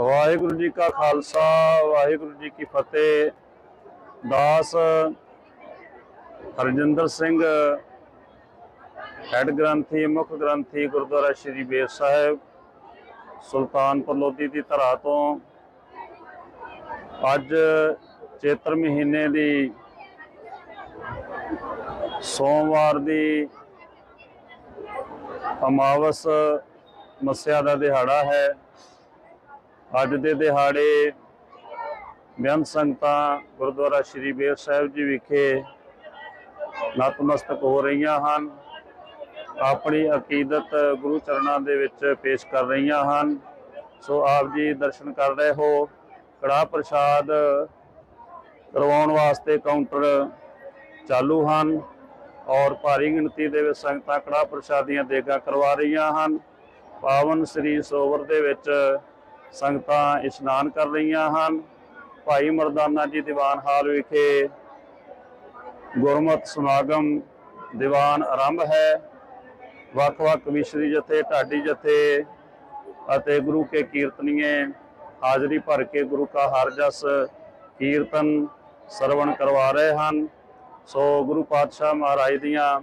ਵਾਹਿਗੁਰੂ ਜੀ ਕਾ ਖਾਲਸਾ, ਵਾਹਿਗੁਰੂ ਜੀ ਕੀ ਫਤਿਹ। ਦਾਸ ਹਰਜਿੰਦਰ ਸਿੰਘ, ਹੈਡ ਗ੍ਰੰਥੀ, ਮੁੱਖ ਗ੍ਰੰਥੀ ਗੁਰਦੁਆਰਾ ਸ਼੍ਰੀ ਬੇਰ ਸਾਹਿਬ, ਸੁਲਤਾਨਪੁਰ ਲੋਧੀ ਦੀ ਧਰਾ ਤੋਂ ਅੱਜ ਚੇਤਰ ਮਹੀਨੇ ਦੀ ਸੋਮਵਾਰ ਦੀ ਅਮਾਵਸ ਮੱਸਿਆ ਦਾ ਦਿਹਾੜਾ ਹੈ। ਅੱਜ ਦੇ ਦਿਹਾੜੇ ਬੇਅੰਤ ਸੰਗਤਾਂ ਗੁਰਦੁਆਰਾ ਸ਼੍ਰੀ ਬੇਰ ਸਾਹਿਬ ਜੀ ਵਿਖੇ ਨਤਮਸਤਕ ਹੋ ਰਹੀਆਂ ਹਨ। ਆਪਣੀ ਅਕੀਦਤ ਗੁਰੂ ਚਰਨਾਂ ਦੇ ਵਿੱਚ ਪੇਸ਼ ਕਰ ਰਹੀਆਂ ਹਨ। ਸੋ ਆਪ ਜੀ ਦਰਸ਼ਨ ਕਰ ਰਹੇ ਹੋ। ਕੜਾ ਪ੍ਰਸ਼ਾਦ ਕਰਵਾਉਣ ਵਾਸਤੇ ਕਾਊਂਟਰ ਚਾਲੂ ਹਨ ਔਰ ਭਾਰੀ ਗਿਣਤੀ ਦੇ ਵਿੱਚ ਸੰਗਤਾਂ ਕੜਾ ਪ੍ਰਸ਼ਾਦੀਆਂ ਦੇਗਾ ਕਰਵਾ ਰਹੀਆਂ ਹਨ। ਪਾਵਨ ਸ੍ਰੀ ਸਰੋਵਰ ਦੇ ਵਿੱਚ ਸੰਗਤਾਂ ਇਸ਼ਨਾਨ ਕਰ ਰਹੀਆਂ ਹਨ। ਭਾਈ ਮਰਦਾਨਾ ਜੀ ਦੀਵਾਨ ਹਾਲ ਵਿਖੇ ਗੁਰਮਤ ਸਮਾਗਮ ਦੀਵਾਨ ਆਰੰਭ ਹੈ। ਵੱਖ-ਵੱਖ ਵਿਸ਼ਰੀ ਜਥੇ, ਢਾਡੀ ਜਥੇ ਅਤੇ ਗੁਰੂ ਕੇ ਕੀਰਤਨੀਏ ਹਾਜ਼ਰੀ ਭਰ ਕੇ ਗੁਰੂ ਕਾ ਹਰ ਜਸ ਕੀਰਤਨ ਸਰਵਣ ਕਰਵਾ ਰਹੇ ਹਨ। ਸੋ ਗੁਰੂ ਪਾਤਸ਼ਾਹ ਮਹਾਰਾਜ ਦੀਆਂ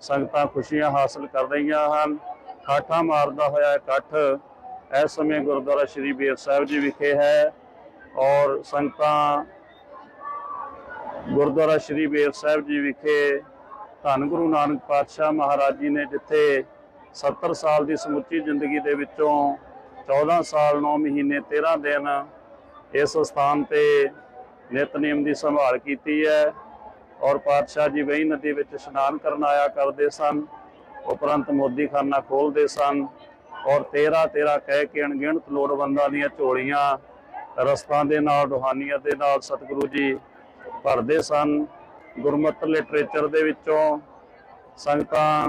ਸੰਗਤਾਂ ਖੁਸ਼ੀਆਂ ਹਾਸਲ ਕਰ ਰਹੀਆਂ ਹਨ। ਠਾਠਾਂ ਮਾਰਦਾ ਹੋਇਆ ਇਕੱਠ ਇਸ ਸਮੇਂ ਗੁਰਦੁਆਰਾ ਸ਼੍ਰੀ ਬੇਰ ਸਾਹਿਬ ਜੀ ਵਿਖੇ ਹੈ ਔਰ ਸੰਗਤਾਂ ਗੁਰਦੁਆਰਾ ਸ਼੍ਰੀ ਬੇਰ ਸਾਹਿਬ ਜੀ ਵਿਖੇ ਧੰਨ ਗੁਰੂ ਨਾਨਕ ਪਾਤਸ਼ਾਹ ਮਹਾਰਾਜ ਜੀ ਨੇ ਜਿੱਥੇ 70 ਸਾਲ ਦੀ ਸਮੁੱਚੀ ਜ਼ਿੰਦਗੀ ਦੇ ਵਿੱਚੋਂ 14 ਸਾਲ 9 ਮਹੀਨੇ 13 ਦਿਨ ਇਸ ਸਥਾਨ ਤੇ ਨਿਤਨੇਮ ਦੀ ਸੰਭਾਲ ਕੀਤੀ ਹੈ ਔਰ ਪਾਤਸ਼ਾਹ ਜੀ ਵਹੀ ਨਦੀ ਵਿੱਚ ਇਸ਼ਨਾਨ ਕਰਨ ਆਇਆ ਕਰਦੇ ਸਨ, ਉਪਰੰਤ ਮੋਦੀ ਖਾਨਾ ਖੋਲਦੇ ਸਨ ਔਰ 13 13 ਕਹਿ ਕੇ ਅਣਗਿਣਤ ਲੋੜਵੰਦਾਂ ਦੀਆਂ ਝੋਲੀਆਂ ਰਸਤਾਂ ਦੇ ਨਾਲ, ਰੂਹਾਨੀਅਤ ਦੇ ਨਾਲ ਸਤਿਗੁਰੂ ਜੀ ਭਰਦੇ ਸਨ। ਗੁਰਮਤਿ ਲਿਟਰੇਚਰ ਦੇ ਵਿੱਚੋਂ ਸੰਗਤਾਂ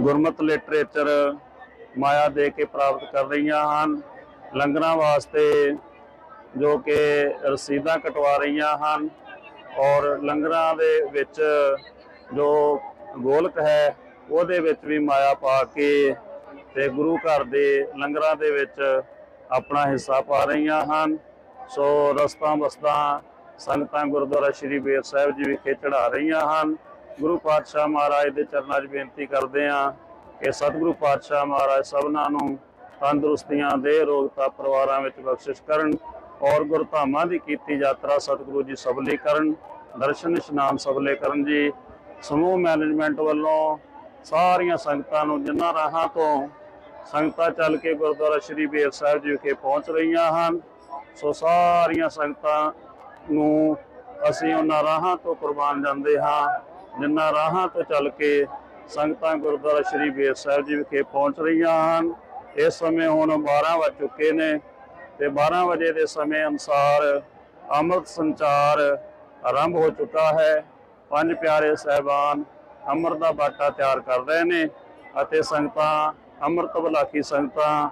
ਗੁਰਮਤਿ ਲਿਟਰੇਚਰ ਮਾਇਆ ਦੇ ਕੇ ਪ੍ਰਾਪਤ ਕਰ ਰਹੀਆਂ ਹਨ। ਲੰਗਰਾਂ ਵਾਸਤੇ ਜੋ ਕਿ ਰਸੀਦਾਂ ਕਟਵਾ ਰਹੀਆਂ ਹਨ ਔਰ ਲੰਗਰਾਂ ਦੇ ਵਿੱਚ ਜੋ ਗੋਲਕ ਹੈ, ਉਹਦੇ ਵਿੱਚ ਵੀ ਮਾਇਆ ਪਾ ਕੇ ਤੇ ਗੁਰੂ ਘਰ ਦੇ ਲੰਗਰਾਂ ਦੇ ਵਿੱਚ ਆਪਣਾ ਹਿੱਸਾ ਪਾ ਰਹੀਆਂ ਹਨ। ਸੋ ਰਸਤਾਂ ਬਸਤਾਂ ਸੰਗਤਾਂ ਗੁਰਦੁਆਰਾ ਸ਼੍ਰੀ ਬੇਰ ਸਾਹਿਬ ਜੀ ਵਿਖੇ ਚੜਾ ਰਹੀਆਂ ਹਨ। ਗੁਰੂ ਪਾਤਸ਼ਾਹ ਮਹਾਰਾਜ ਦੇ ਚਰਨਾਂ 'ਚ ਬੇਨਤੀ ਕਰਦੇ ਹਾਂ ਕਿ ਸਤਿਗੁਰੂ ਪਾਤਸ਼ਾਹ ਮਹਾਰਾਜ ਸਭਨਾਂ ਨੂੰ ਤੰਦਰੁਸਤੀਆਂ ਦੇ ਰੋਗਤਾ ਪਰਿਵਾਰਾਂ ਵਿੱਚ ਬਖਸ਼ਿਸ਼ ਕਰਨ ਔਰ ਗੁਰਧਾਮਾਂ ਦੀ ਕੀਤੀ ਯਾਤਰਾ ਸਤਿਗੁਰੂ ਜੀ ਸਫਲੀ ਕਰਨ, ਦਰਸ਼ਨ ਇਸ਼ਨਾਨ ਸਬਲੇ ਕਰਨ ਜੀ। ਸਮੂਹ ਮੈਨੇਜਮੈਂਟ ਵੱਲੋਂ ਸਾਰੀਆਂ ਸੰਗਤਾਂ ਨੂੰ ਜਿਨ੍ਹਾਂ ਰਾਹਾਂ ਤੋਂ ਸੰਗਤਾਂ ਚੱਲ ਕੇ ਗੁਰਦੁਆਰਾ ਸ਼੍ਰੀ ਬੇਰ ਸਾਹਿਬ ਜੀ ਵਿਖੇ ਪਹੁੰਚ ਰਹੀਆਂ ਹਨ। ਸੋ ਸਾਰੀਆਂ ਸੰਗਤਾਂ ਨੂੰ ਅਸੀਂ ਉਹਨਾਂ ਰਾਹਾਂ ਤੋਂ ਕੁਰਬਾਨ ਜਾਂਦੇ ਹਾਂ। ਜਿਨ੍ਹਾਂ ਰਾਹਾਂ ਤੋਂ ਚੱਲ ਕੇ ਸੰਗਤਾਂ ਗੁਰਦੁਆਰਾ ਸ਼੍ਰੀ ਬੇਰ ਸਾਹਿਬ ਜੀ ਵਿਖੇ ਪਹੁੰਚ ਰਹੀਆਂ ਹਨ। ਇਸ ਸਮੇਂ ਹੁਣ 12 ਵੱਜ ਚੁੱਕੇ ਨੇ ਤੇ 12 ਵਜੇ ਦੇ ਸਮੇਂ ਅਨੁਸਾਰ ਅੰਮ੍ਰਿਤ ਸੰਚਾਰ ਆਰੰਭ ਹੋ ਚੁੱਕਾ ਹੈ। ਪੰਜ ਪਿਆਰੇ ਸਹਿਬਾਨ ਅੰਮ੍ਰਿਤ ਦਾ ਬਾਟਾ ਤਿਆਰ ਕਰ ਰਹੇ ਨੇ ਅਤੇ ਸੰਗਤਾਂ ਅੰਮ੍ਰਿਤ ਬਲਾਕੀ ਸੰਗਤਾਂ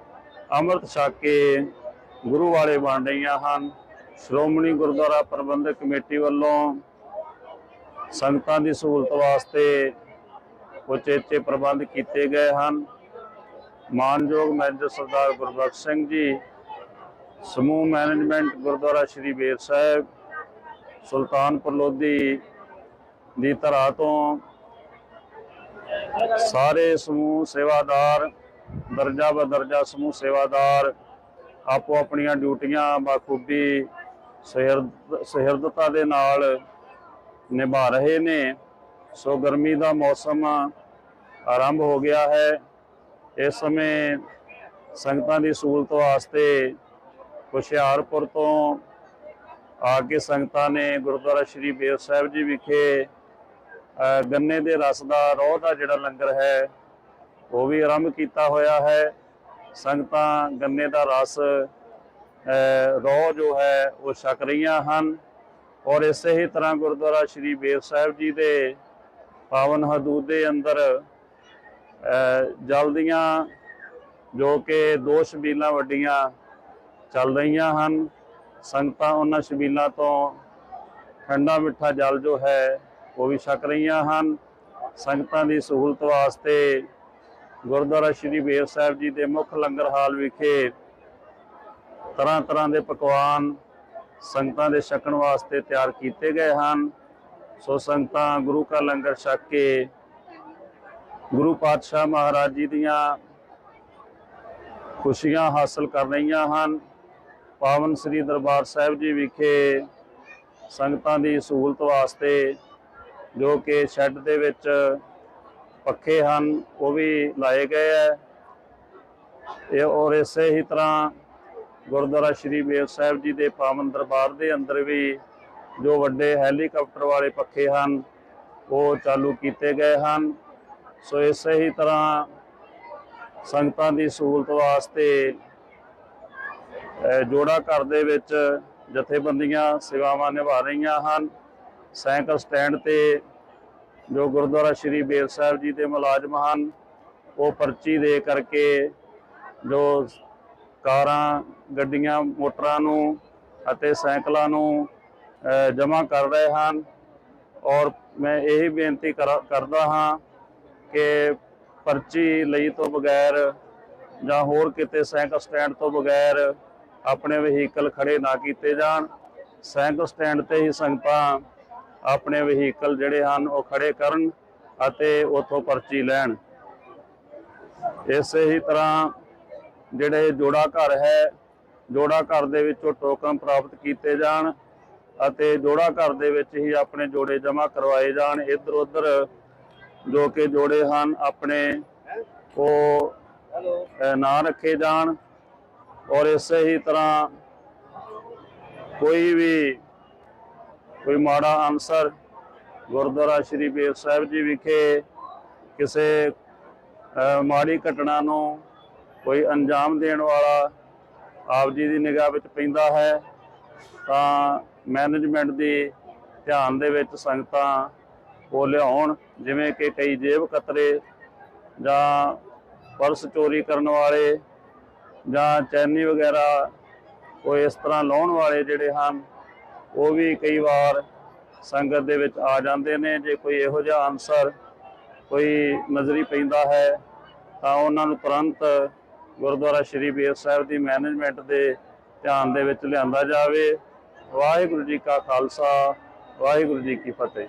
ਅੰਮ੍ਰਿਤ ਛਕ ਕੇ ਗੁਰੂ ਵਾਲੇ ਬਣ ਰਹੀਆਂ ਹਨ। ਸ਼੍ਰੋਮਣੀ ਗੁਰਦੁਆਰਾ ਪ੍ਰਬੰਧਕ ਕਮੇਟੀ ਵੱਲੋਂ ਸੰਗਤਾਂ ਦੀ ਸਹੂਲਤ ਵਾਸਤੇ ਉਚੇਚੇ ਪ੍ਰਬੰਧ ਕੀਤੇ ਗਏ ਹਨ। ਮਾਨਯੋਗ ਮੈਨੇਜਰ ਸਰਦਾਰ ਗੁਰਬਖਸ਼ ਸਿੰਘ ਜੀ, ਸਮੂਹ ਮੈਨੇਜਮੈਂਟ ਗੁਰਦੁਆਰਾ ਸ਼੍ਰੀ ਬੇਰ ਸਾਹਿਬ, ਸੁਲਤਾਨਪੁਰ ਲੋਧੀ ਦੀ ਧਰਾ ਤੋਂ ਸਾਰੇ ਸਮੂਹ ਸੇਵਾਦਾਰ, ਦਰਜਾ ਬਦਰਜਾ ਸਮੂਹ ਸੇਵਾਦਾਰ, ਆਪੋ ਆਪਣੀਆਂ ਡਿਊਟੀਆਂ ਬਾਖੂਬੀ ਸਹਿਰਦ, ਸਹਿਰਦਤਾ ਦੇ ਨਾਲ ਨਿਭਾ ਰਹੇ ਨੇ। ਸੋ ਗਰਮੀ ਦਾ ਮੌਸਮ ਆਰੰਭ ਹੋ ਗਿਆ ਹੈ। ਇਸ ਸਮੇਂ ਸੰਗਤਾਂ ਦੀ ਸਹੂਲਤ ਵਾਸਤੇ ਹੁਸ਼ਿਆਰਪੁਰ ਤੋਂ ਆ ਕੇ ਸੰਗਤਾਂ ਨੇ ਗੁਰਦੁਆਰਾ ਸ਼੍ਰੀ ਬੇਰ ਸਾਹਿਬ ਜੀ ਵਿਖੇ ਗੰਨੇ ਦੇ ਰਸ ਦਾ ਰੋਹ ਦਾ ਜਿਹੜਾ ਲੰਗਰ ਹੈ ਉਹ ਵੀ ਆਰੰਭ ਕੀਤਾ ਹੋਇਆ ਹੈ। ਸੰਗਤਾਂ ਗੰਨੇ ਦਾ ਰਸ ਰੋਹ ਜੋ ਹੈ ਉਹ ਛਕ ਰਹੀਆਂ ਹਨ। ਔਰ ਇਸੇ ਹੀ ਤਰ੍ਹਾਂ ਗੁਰਦੁਆਰਾ ਸ਼੍ਰੀ ਬੇਰ ਸਾਹਿਬ ਜੀ ਦੇ ਪਾਵਨ ਹਦੂਦ ਦੇ ਅੰਦਰ ਅ, ਜਲ ਦੀਆਂ ਜੋ ਕਿ ਦੋ ਸ਼ਬੀਲਾਂ ਵੱਡੀਆਂ ਚੱਲ ਰਹੀਆਂ ਹਨ। ਸੰਗਤਾਂ ਉਹਨਾਂ ਸ਼ਬੀਲਾਂ ਤੋਂ ਠੰਡਾ ਮਿੱਠਾ ਜਲ ਜੋ ਹੈ ਉਹ ਵੀ ਛਕ ਰਹੀਆਂ ਹਨ। ਸੰਗਤਾਂ ਦੀ ਸਹੂਲਤ ਵਾਸਤੇ ਗੁਰਦੁਆਰਾ ਸ਼੍ਰੀ ਬੇਰ ਸਾਹਿਬ ਜੀ ਦੇ ਮੁੱਖ ਲੰਗਰ ਹਾਲ ਵਿਖੇ ਤਰ੍ਹਾਂ ਤਰ੍ਹਾਂ ਦੇ ਪਕਵਾਨ ਸੰਗਤਾਂ ਦੇ ਛਕਣ ਵਾਸਤੇ ਤਿਆਰ ਕੀਤੇ ਗਏ ਹਨ। ਸੋ ਸੰਗਤਾਂ ਗੁਰੂ ਕਾ ਲੰਗਰ ਛਕ ਕੇ ਗੁਰੂ ਪਾਤਸ਼ਾਹ ਮਹਾਰਾਜ ਜੀ ਦੀਆਂ ਖੁਸ਼ੀਆਂ ਹਾਸਲ ਕਰ ਰਹੀਆਂ ਹਨ। ਪਾਵਨ ਸ੍ਰੀ ਦਰਬਾਰ ਸਾਹਿਬ ਜੀ ਵਿਖੇ ਸੰਗਤਾਂ ਦੀ ਸਹੂਲਤ ਵਾਸਤੇ ਜੋ ਕਿ ਸ਼ੈੱਡ ਦੇ ਵਿੱਚ ਪੱਖੇ ਹਨ, ਉਹ ਵੀ ਲਾਏ ਗਏ ਹੈ। ਇਹ ਔਰ ਇਸੇ ਹੀ ਤਰ੍ਹਾਂ ਗੁਰਦੁਆਰਾ ਸ਼੍ਰੀ ਬੇਰ ਸਾਹਿਬ ਜੀ ਦੇ ਪਾਵਨ ਦਰਬਾਰ ਦੇ ਅੰਦਰ ਵੀ ਜੋ ਵੱਡੇ ਹੈਲੀਕਾਪਟਰ ਵਾਲੇ ਪੱਖੇ ਹਨ, ਉਹ ਚਾਲੂ ਕੀਤੇ ਗਏ ਹਨ। ਸੋ ਇਸੇ ਹੀ ਤਰ੍ਹਾਂ ਸੰਗਤਾਂ ਦੀ ਸਹੂਲਤ ਵਾਸਤੇ ਜੋੜਾ ਘਰ ਦੇ ਵਿੱਚ ਜਥੇਬੰਦੀਆਂ ਸੇਵਾਵਾਂ ਨਿਭਾ ਰਹੀਆਂ ਹਨ। ਸਾਈਕਲ ਸਟੈਂਡ ਤੇ ਜੋ ਗੁਰਦੁਆਰਾ ਸ਼੍ਰੀ ਬੇਰ ਸਾਹਿਬ ਜੀ ਦੇ ਮੁਲਾਜ਼ਮ ਹਨ, ਉਹ ਪਰਚੀ ਦੇ ਕਰਕੇ ਜੋ ਕਾਰਾਂ, ਗੱਡੀਆਂ, ਮੋਟਰਾਂ ਨੂੰ ਅਤੇ ਸਾਈਕਲਾਂ ਨੂੰ ਜਮ੍ਹਾਂ ਕਰ ਰਹੇ ਹਨ। ਔਰ ਮੈਂ ਇਹੀ ਬੇਨਤੀ ਕਰਾ- ਕਰਦਾ ਹਾਂ ਕਿ ਪਰਚੀ ਲਈ ਤੋਂ ਬਗੈਰ ਜਾਂ ਹੋਰ ਕਿਤੇ ਸਾਈਕਲ ਸਟੈਂਡ ਤੋਂ ਬਗੈਰ ਆਪਣੇ ਵਹੀਕਲ ਖੜੇ ਨਾ ਕੀਤੇ ਜਾਣ। ਸਾਈਕਲ ਸਟੈਂਡ ਤੇ ਹੀ ਸੰਗਤਾਂ ਆਪਣੇ ਵਹੀਕਲ ਜਿਹੜੇ ਹਨ ਉਹ ਖੜੇ ਕਰਨ ਅਤੇ ਉਥੋਂ ਪਰਚੀ ਲੈਣ। ਇਸੇ ਹੀ ਤਰ੍ਹਾਂ ਜਿਹੜੇ ਜੋੜਾ ਘਰ ਹੈ ਜੋੜਾ ਘਰ ਦੇ ਵਿੱਚੋਂ ਟੋਕਨ ਪ੍ਰਾਪਤ ਕੀਤੇ ਜਾਣ ਅਤੇ ਜੋੜਾ ਘਰ ਦੇ ਵਿੱਚ ਹੀ ਆਪਣੇ ਜੋੜੇ ਜਮ੍ਹਾਂ ਕਰਵਾਏ ਜਾਣ। ਇੱਧਰ ਉੱਧਰ ਜੋ ਕਿ ਜੋੜੇ ਹਨ ਆਪਣੇ ਉਹ ਅਹ, ਨਾ ਰੱਖੇ ਜਾਣ। ਔਰ ਇਸੇ ਹੀ ਤਰ੍ਹਾਂ ਕੋਈ ਵੀ ਕੋਈ ਮਾੜਾ ਅਨਸਰ ਗੁਰਦੁਆਰਾ ਸ਼੍ਰੀ ਬੇਰ ਸਾਹਿਬ ਜੀ ਵਿਖੇ ਕਿਸੇ ਮਾੜੀ ਘਟਨਾ ਨੂੰ ਕੋਈ ਅੰਜਾਮ ਦੇਣ ਵਾਲਾ ਆਪ ਜੀ ਦੀ ਨਿਗਾਹ ਵਿੱਚ ਪੈਂਦਾ ਹੈ, ਤਾਂ ਮੈਨੇਜਮੈਂਟ ਦੀ ਧਿਆਨ ਦੇ ਵਿੱਚ ਸੰਗਤਾਂ ਉਹ ਲਿਆਉਣ, ਜਿਵੇਂ ਕਿ ਕਈ ਜੇਬ ਕਤਰੇ ਜਾਂ ਪਰਸ ਚੋਰੀ ਕਰਨ ਵਾਲੇ ਜਾਂ ਚੈਨੀ ਵਗੈਰਾ ਕੋਈ ਇਸ ਤਰ੍ਹਾਂ ਲਾਉਣ ਵਾਲੇ ਜਿਹੜੇ ਹਨ ਉਹ ਵੀ ਕਈ ਵਾਰ ਸੰਗਤ ਦੇ ਵਿੱਚ ਆ ਜਾਂਦੇ ਨੇ, ਜੇ ਕੋਈ ਇਹੋ ਜਿਹਾ ਅਨਸਰ ਕੋਈ ਨਜ਼ਰੀ ਪੈਂਦਾ ਹੈ, ਤਾਂ ਉਹਨਾਂ ਨੂੰ ਤੁਰੰਤ ਗੁਰਦੁਆਰਾ ਸ਼੍ਰੀ ਬੇਰ ਸਾਹਿਬ ਦੀ ਮੈਨੇਜਮੈਂਟ ਦੇ ਧਿਆਨ ਦੇ ਵਿੱਚ ਲਿਆਂਦਾ ਜਾਵੇ। ਵਾਹਿਗੁਰੂ ਜੀ ਕਾ ਖਾਲਸਾ, ਵਾਹਿਗੁਰੂ ਜੀ ਕੀ ਫਤਿਹ।